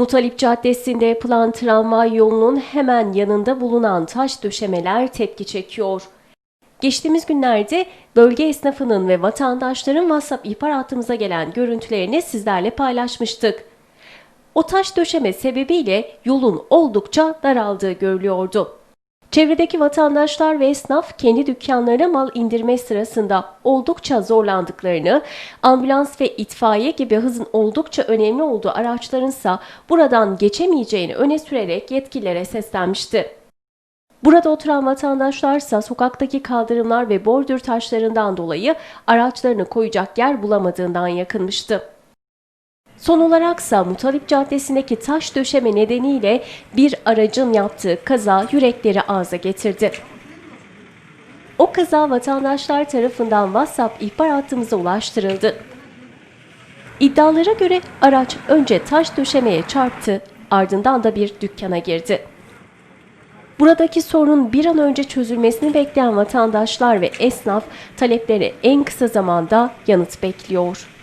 Mutalip Caddesi'nde yapılan tramvay yolunun hemen yanında bulunan taş döşemeler tepki çekiyor. Geçtiğimiz günlerde bölge esnafının ve vatandaşların WhatsApp ihbar hattımıza gelen görüntülerini sizlerle paylaşmıştık. O taş döşeme sebebiyle yolun oldukça daraldığı görülüyordu. Çevredeki vatandaşlar ve esnaf kendi dükkanlarına mal indirme sırasında oldukça zorlandıklarını, ambulans ve itfaiye gibi hızın oldukça önemli olduğu araçlarınsa buradan geçemeyeceğini öne sürerek yetkililere seslenmişti. Burada oturan vatandaşlarsa sokaktaki kaldırımlar ve bordür taşlarından dolayı araçlarını koyacak yer bulamadığından yakınmıştı. Son olaraksa Mutalip Caddesi'ndeki taş döşeme nedeniyle bir aracın yaptığı kaza yürekleri ağza getirdi. O kaza vatandaşlar tarafından WhatsApp ihbar hattımıza ulaştırıldı. İddialara göre araç önce taş döşemeye çarptı, ardından da bir dükkana girdi. Buradaki sorun bir an önce çözülmesini bekleyen vatandaşlar ve esnaf taleplere en kısa zamanda yanıt bekliyor.